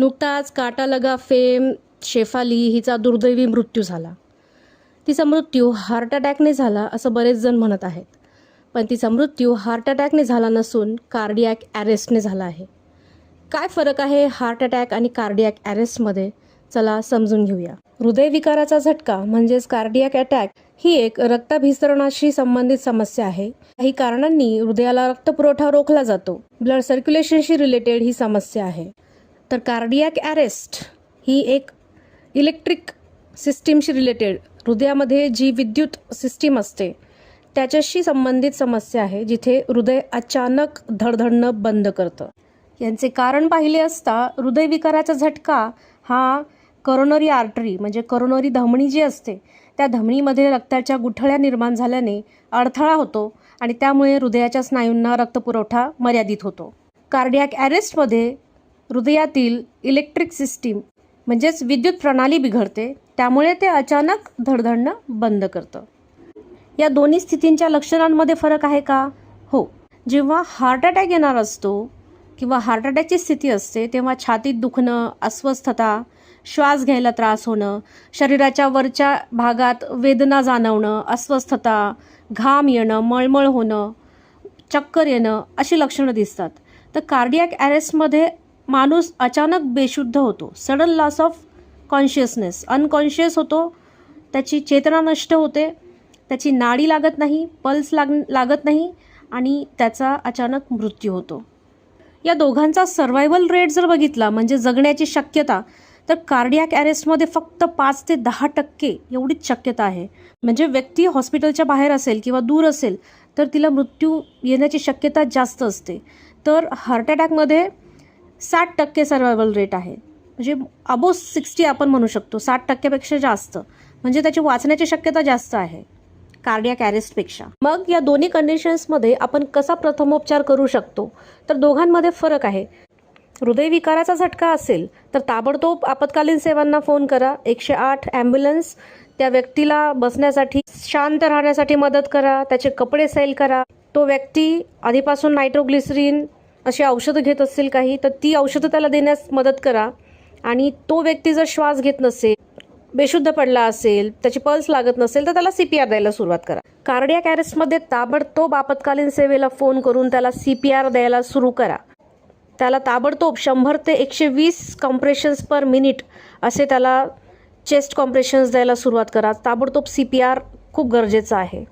नुकताच काटालगा फेम शेफाली हिचा दुर्दैवी मृत्यू झाला. तिचा मृत्यू हार्ट अटॅकने झाला असं बरेच जण म्हणत आहेत. पण तिचा मृत्यू हार्ट अटॅकने झाला नसून कार्डियॅक ॲरेस्टने झाला आहे. काय फरक आहे हार्ट अटॅक आणि कार्डियॅक ॲरेस्टमध्ये चला समजून घेऊया. हृदयविकाराचा झटका म्हणजेच कार्डियॅक अटॅक ही एक रक्ताभिसरणाशी संबंधित समस्या आहे. काही कारणांनी हृदयाला रक्तपुरवठा रोखला जातो. ब्लड सर्क्युलेशनशी रिलेटेड ही समस्या आहे. तर कार्डियाक ॲरेस्ट ही एक इलेक्ट्रिक सिस्टीमशी रिलेटेड हृदयामध्ये जी विद्युत सिस्टीम असते त्याच्याशी संबंधित समस्या आहे जिथे हृदय अचानक धडधडणं बंद करतं. यांचे कारण पाहिले असता हृदयविकाराचा झटका हा करोनरी आर्टरी म्हणजे करोनरी धमणी जी असते त्या धमनीमध्ये रक्ताच्या गुठळ्या निर्माण झाल्याने अडथळा होतो आणि त्यामुळे हृदयाच्या स्नायूंना रक्तपुरवठा मर्यादित होतो. कार्डियॅक ॲरेस्टमध्ये हृदयातील इलेक्ट्रिक सिस्टीम म्हणजेच विद्युत प्रणाली बिघडते त्यामुळे ते अचानक धडधडणं बंद करतं. या दोन्ही स्थितींच्या लक्षणांमध्ये फरक आहे का? हो. जेव्हा हार्ट अटॅक येणार असतो किंवा हार्ट अटॅकची स्थिती असते तेव्हा छातीत दुखणं अस्वस्थता श्वास घ्यायला त्रास होणं शरीराच्या वरच्या भागात वेदना जाणवणं अस्वस्थता घाम येणं मळमळ होणं चक्कर येणं अशी लक्षणं दिसतात. तर कार्डियाक ॲरेस्टमध्ये माणूस अचानक बेशुद्ध होतो. Sudden loss of consciousness unconscious होतो. त्याची चेतना नष्ट होते. त्याची नाडी लागत नाही पल्स लाग लागत नाही आणि त्याचा अचानक मृत्यू होतो. या दोघांचा सर्वायवल रेट जर बघितला म्हणजे जगण्याची शक्यता तर कार्डियॅक ॲरेस्टमध्ये फक्त पाच ते दहा टक्के एवढीच शक्यता आहे. म्हणजे व्यक्ती हॉस्पिटलच्या बाहेर असेल किंवा दूर असेल तर तिला मृत्यू येण्याची शक्यता जास्त असते. तर हार्ट अटॅकमध्ये साठ टक्के सर्वायवल रेट आहे. म्हणजे अबो सिक्स्टी आपण म्हणू शकतो. साठ टक्क्यापेक्षा जास्त. म्हणजे त्याची वाचण्याची शक्यता जास्त आहे. कार्डिया कॅरेस्टपेक्षा मग या दोन्ही कंडिशन्समध्ये आपण कसा प्रथमोपचार करू शकतो? तर दोघांमध्ये फरक आहे. हृदयविकाराचा झटका असेल तर ताबडतोब आपत्कालीन सेवांना फोन करा. एकशे आठ ॲम्ब्युलन्स त्या व्यक्तीला बसण्यासाठी शांत राहण्यासाठी मदत करा. त्याचे कपडे सैल करा. तो व्यक्ती आधीपासून नायट्रोग्लिसरीन अशी औषधं घेत असेल काही तर ती औषधं त्याला देण्यास मदत करा. आणि तो व्यक्ती जर श्वास घेत नसेल बेशुद्ध पडला असेल त्याची पल्स लागत नसेल तर त्याला सी पी आर द्यायला सुरुवात करा. कार्डिया कॅरेस्टमध्ये ताबडतोब आपत्कालीन सेवेला फोन करून त्याला सी पी आर द्यायला सुरू करा. त्याला ताबडतोब शंभर ते एकशे वीस कॉम्प्रेशन्स पर मिनिट असे त्याला चेस्ट कॉम्प्रेशन्स द्यायला सुरुवात करा. ताबडतोब सी पी आर खूप गरजेचं आहे.